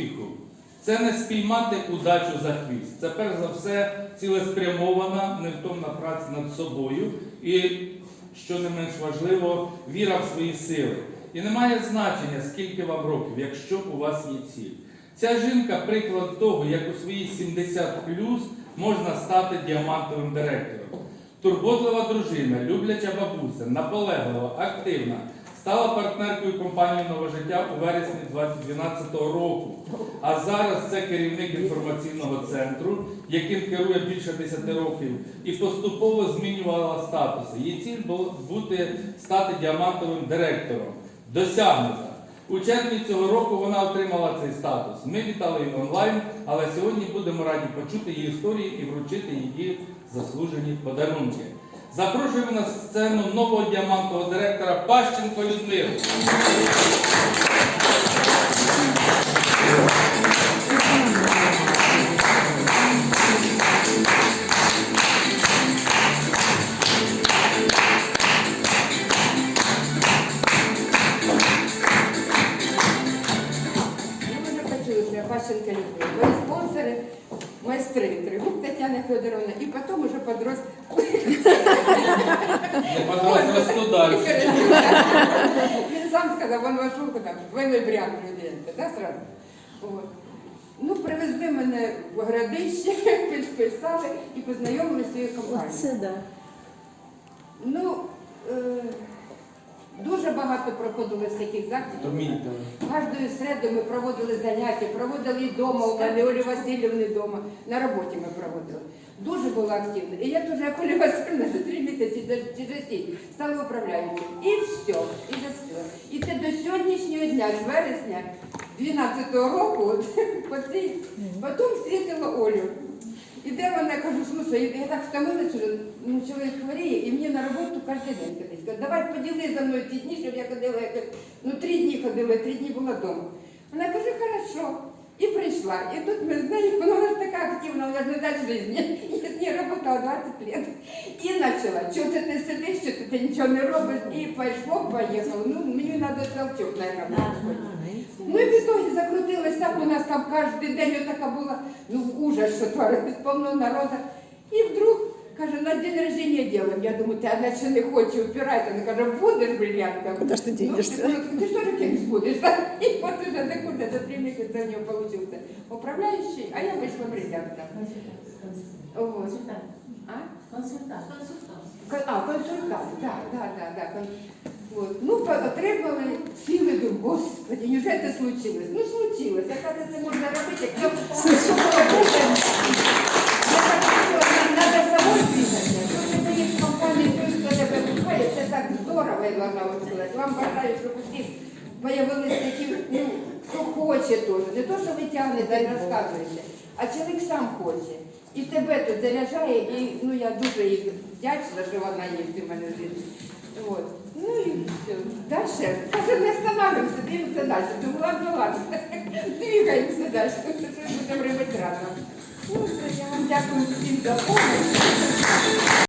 успіху це не спіймати удачу за хвіст. Це перш за все цілеспрямована, невтомна праця над собою і, що не менш важливо, віра в свої сили. І не має значення, скільки вам років, якщо у вас є ціль. Ця жінка приклад того, як у свої 70 плюс можна стати діамантовим директором. Турботлива дружина, любляча бабуся, наполеглива, активна, стала партнеркою компанії Нове життя у вересні 2012 року. А зараз це керівник інформаційного центру, яким керує більше 10 років, і поступово змінювала статуси. Її ціль була бути стати діамантовим директором. Досягнута. У червні цього року вона отримала цей статус. Ми вітали її онлайн, але сьогодні будемо раді почути її історії і вручити її заслужені подарунки. Запрошуємо на сцену нового діамантового директора Пащенко Людмилу. Пащенка люблю. Мої спонсори, майстри Тригуб Тетяна Федоровна, і потім уже подрос. Не росту далі. Він сам сказав, він вашу там, ви не бряк людей, да, сразу? От. Ну, привезли мене в городище, підписали і познайомилися з цією компанією. Оце да. Ну, е, дуже багато проходили з таких заходів. Кожної середи ми проводили заняття, проводили вдома, у мене Олі Васильівни вдома, на роботі ми проводили. Дуже було активно. І я теж, як Оля Васильівна, за три місяці до чи стала управляючим. І все, і застила. І це до сьогоднішнього дня, з вересня 12-го року, от, потім зустріла Олю. І де вона каже, слушай, я так втомилася, що ну, чоловік хворіє, і мені на роботу кожен день ходить. Каже, давай поділи за мною ці дні, щоб я ходила, я кажу, ну три дні ходила, три дні була вдома. Вона каже, хорошо. І прийшла. І тут ми з нею, вона ж така активна, вона ж не дасть житті. Я з нею працювала 20 років. І почала, що ти не сидиш, що ти нічого не робиш, і пішло, поїхало. Ну, мені треба толчок, мабуть. Ну і в итоге закрутилось так, у нас там кожен день така була, ну ужас, що творилось, повно народу. І вдруг каже, на день рождения делаем. Я думаю, ти наче не хоче упирати. Вона каже, будеш бриллиантом. Куди ж ти дінешся? Ну, ти, ти ж теж кимсь будеш, так? І от уже декуди за три місяці в нього получився управляючий, а я вийшла бриллиантом. Вот. А? Консультант. Ко- А, консультант, да, да, да, да. кон- Вот. Ну, по- отримали сіли до Господи, неужели це случилось? Ну, случилось. А як це можна робити? Як Треба самой двигатися. Що ти даєш компанії, той, хто тебе купає, це так здорово, я вам сказати. Вам бажаю, щоб у всіх такі, ну, хто хоче теж. Не то, що ви тягнете і розказуєте, а чоловік сам хоче. І тебе тут заряджає, і ну я дуже їй вдячна, що вона є в мене житті. Дальше. Каже, не останавливаемся, двигаемся дальше. Думаю, ладно, ладно. Двигаемся. Щось будемо робити разом. Дякую всім за допомогу.